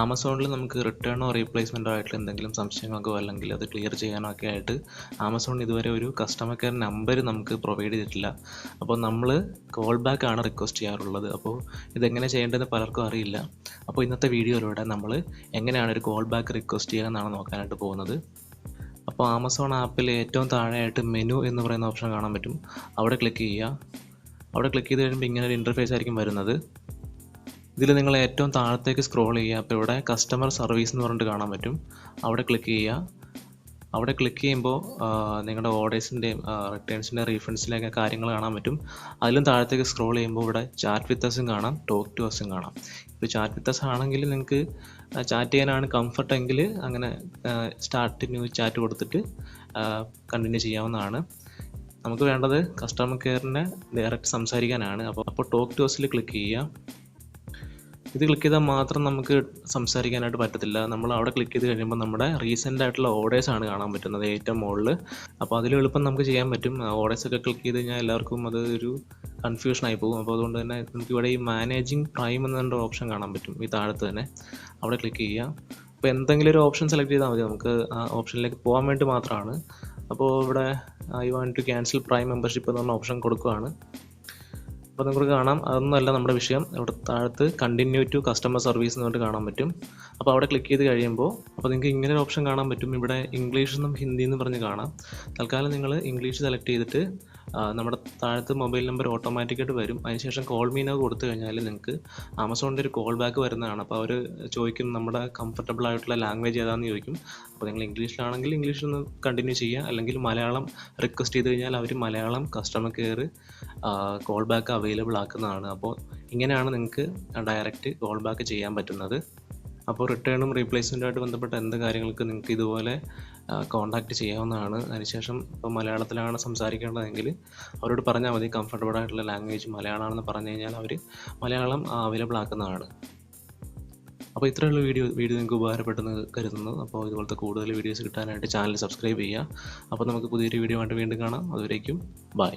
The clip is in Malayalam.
ആമസോണിൽ നമുക്ക് റിട്ടേണോ റീപ്ലേസ്മെന്റോ ആയിട്ടുള്ള എന്തെങ്കിലും സംശയങ്ങൾക്കോ അല്ലെങ്കിൽ അത് ക്ലിയർ ചെയ്യാനോ ഒക്കെ ആയിട്ട് ആമസോൺ ഇതുവരെ ഒരു കസ്റ്റമർ കെയർ നമ്പർ നമുക്ക് പ്രൊവൈഡ് ചെയ്തിട്ടില്ല. അപ്പോൾ നമ്മൾ കോൾ ബാക്ക് ആണ് റിക്വസ്റ്റ് ചെയ്യാറുള്ളത്. അപ്പോൾ ഇതെങ്ങനെ ചെയ്യേണ്ടതെന്ന് പലർക്കും അറിയില്ല. അപ്പോൾ ഇന്നത്തെ വീഡിയോയിലൂടെ നമ്മൾ എങ്ങനെയാണ് ഒരു കോൾ ബാക്ക് റിക്വസ്റ്റ് ചെയ്യുക എന്നാണ് നോക്കാനായിട്ട് പോകുന്നത്. അപ്പോൾ ആമസോൺ ആപ്പിൽ ഏറ്റവും താഴെയായിട്ട് മെനു എന്ന് പറയുന്ന ഓപ്ഷൻ കാണാൻ പറ്റും. അവിടെ ക്ലിക്ക് ചെയ്യുക. അവിടെ ക്ലിക്ക് ചെയ്ത് കഴിയുമ്പോൾ ഇങ്ങനെ ഒരു ഇന്റർഫേസ് ആയിരിക്കും വരുന്നത്. ഇതിൽ നിങ്ങൾ ഏറ്റവും താഴത്തേക്ക് സ്ക്രോൾ ചെയ്യുക. അപ്പോൾ ഇവിടെ കസ്റ്റമർ സർവീസ് എന്ന് പറഞ്ഞിട്ട് കാണാൻ പറ്റും. അവിടെ ക്ലിക്ക് ചെയ്യുക. അവിടെ ക്ലിക്ക് ചെയ്യുമ്പോൾ നിങ്ങളുടെ ഓർഡേഴ്സിന്റെയും റിട്ടേൺസിന്റെ റീഫണ്ട്സിന്റെയൊക്കെ കാര്യങ്ങൾ കാണാൻ പറ്റും. അതിലും താഴത്തേക്ക് സ്ക്രോൾ ചെയ്യുമ്പോൾ ഇവിടെ ചാറ്റ് വിത്ത് അസും കാണാം. ടോക്ക് ടു അസും കാണാം. ഇപ്പോൾ ചാറ്റ് വിത്ത് അസ് ആണെങ്കിൽ നിങ്ങൾക്ക് ചാറ്റ് ചെയ്യാനാണ് കംഫർട്ട് എങ്കിൽ അങ്ങനെ സ്റ്റാർട്ട് ന്യൂ ചാറ്റ് കൊടുത്തിട്ട് കണ്ടിന്യൂ ചെയ്യാവുന്നതാണ്. നമുക്ക് വേണ്ടത് കസ്റ്റമർ കെയറിനെ ഡയറക്റ്റ് സംസാരിക്കാനാണ്. അപ്പോൾ അപ്പോൾ ടോക്ക് ടു അസിൽ ക്ലിക്ക് ചെയ്യുക. ഇത് ക്ലിക്ക് ചെയ്താൽ മാത്രം നമുക്ക് സംസാരിക്കാനായിട്ട് പറ്റത്തില്ല. നമ്മൾ അവിടെ ക്ലിക്ക് ചെയ്ത് കഴിയുമ്പോൾ നമ്മുടെ റീസെന്റ് ആയിട്ടുള്ള ഓർഡേഴ്സ് ആണ് കാണാൻ പറ്റുന്നത് ഏറ്റവും മുകളിൽ അപ്പോൾ അതിൽ എളുപ്പം നമുക്ക് ചെയ്യാൻ പറ്റും. ഓർഡേഴ്സ് ഒക്കെ ക്ലിക്ക് ചെയ്ത് കഴിഞ്ഞാൽ എല്ലാവർക്കും അത് ഒരു കൺഫ്യൂഷൻ ആയി പോകും. അപ്പോൾ അതുകൊണ്ട് തന്നെ നമുക്ക് ഇവിടെ ഈ മാനേജിങ് പ്രൈം എന്ന് പറഞ്ഞ ഓപ്ഷൻ കാണാൻ പറ്റും. ഈ താഴത്ത് തന്നെ. അവിടെ ക്ലിക്ക് ചെയ്യാം അപ്പോൾ എന്തെങ്കിലും ഒരു ഓപ്ഷൻ സെലക്ട് ചെയ്താൽ മതി. നമുക്ക് ആ ഓപ്ഷനിലേക്ക് പോകാൻ വേണ്ടി മാത്രമാണ്. അപ്പോൾ ഇവിടെ I want to cancel prime membership എന്ന് പറഞ്ഞ ഓപ്ഷൻ കൊടുക്കുകയാണ്. അപ്പോൾ നിങ്ങൾക്ക് കാണാം. അതൊന്നുമല്ല നമ്മുടെ വിഷയം. ഇവിടെ താഴത്ത് കണ്ടിന്യൂ ടു കസ്റ്റമർ സർവീസ് എന്ന് പറഞ്ഞിട്ട് കാണാൻ പറ്റും. അപ്പോൾ അവിടെ ക്ലിക്ക് ചെയ്ത് കഴിയുമ്പോൾ അപ്പോൾ നിങ്ങൾക്ക് ഇങ്ങനെ ഒരു ഓപ്ഷൻ കാണാൻ പറ്റും. ഇവിടെ ഇംഗ്ലീഷ് എന്നും ഹിന്ദി എന്നും പറഞ്ഞ് കാണാം. തൽക്കാലം നിങ്ങൾ ഇംഗ്ലീഷ് സെലക്ട് ചെയ്തിട്ട് നമ്മുടെ താഴത്ത് മൊബൈൽ നമ്പർ ഓട്ടോമാറ്റിക്കായിട്ട് വരും. അതിനുശേഷം കോൾ മീനോ കൊടുത്തു കഴിഞ്ഞാൽ നിങ്ങൾക്ക് ആമസോണിന്റെ ഒരു കോൾ ബാക്ക് വരുന്നതാണ്. അപ്പോൾ അവർ ചോദിക്കും നമ്മുടെ കംഫർട്ടബിൾ ആയിട്ടുള്ള ലാംഗ്വേജ് ഏതാണെന്ന് ചോദിക്കും. അപ്പോൾ നിങ്ങൾ ഇംഗ്ലീഷിലാണെങ്കിൽ ഇംഗ്ലീഷിൽ നിന്ന് കണ്ടിന്യൂ ചെയ്യുക അല്ലെങ്കിൽ മലയാളം റിക്വസ്റ്റ് ചെയ്ത് കഴിഞ്ഞാൽ അവർ Malayalam customer care call back available ആക്കുന്നതാണ്. അപ്പോൾ ഇങ്ങനെയാണ് നിങ്ങൾക്ക് ഡയറക്റ്റ് കോൾ ബാക്ക് ചെയ്യാൻ പറ്റുന്നത്. അപ്പോൾ റിട്ടേണും റീപ്ലേസ്മെന്റുമായിട്ട് ബന്ധപ്പെട്ട എന്ത് കാര്യങ്ങൾക്ക് നിങ്ങൾക്ക് ഇതുപോലെ കോൺടാക്റ്റ് ചെയ്യാവുന്നതാണ്. അതിനുശേഷം ഇപ്പോൾ മലയാളത്തിലാണ് സംസാരിക്കേണ്ടതെങ്കിൽ അവരോട് പറഞ്ഞാൽ മതി. കംഫർട്ടബിൾ ആയിട്ടുള്ള ലാംഗ്വേജ് മലയാളമാണെന്ന് പറഞ്ഞു കഴിഞ്ഞാൽ അവർ മലയാളം അവൈലബിൾ ആക്കുന്നതാണ്. അപ്പോൾ ഇത്രയുള്ള വീഡിയോ വീഡിയോ നിങ്ങൾക്ക് ഉപകാരപ്പെട്ടെന്ന് കരുതുന്നു. അപ്പോൾ ഇതുപോലത്തെ കൂടുതൽ വീഡിയോസ് കിട്ടാനായിട്ട് ചാനൽ സബ്സ്ക്രൈബ് ചെയ്യുക. അപ്പോൾ നമുക്ക് പുതിയൊരു വീഡിയോ ആയിട്ട് വീണ്ടും കാണാം. അതുവരേക്കും ബൈ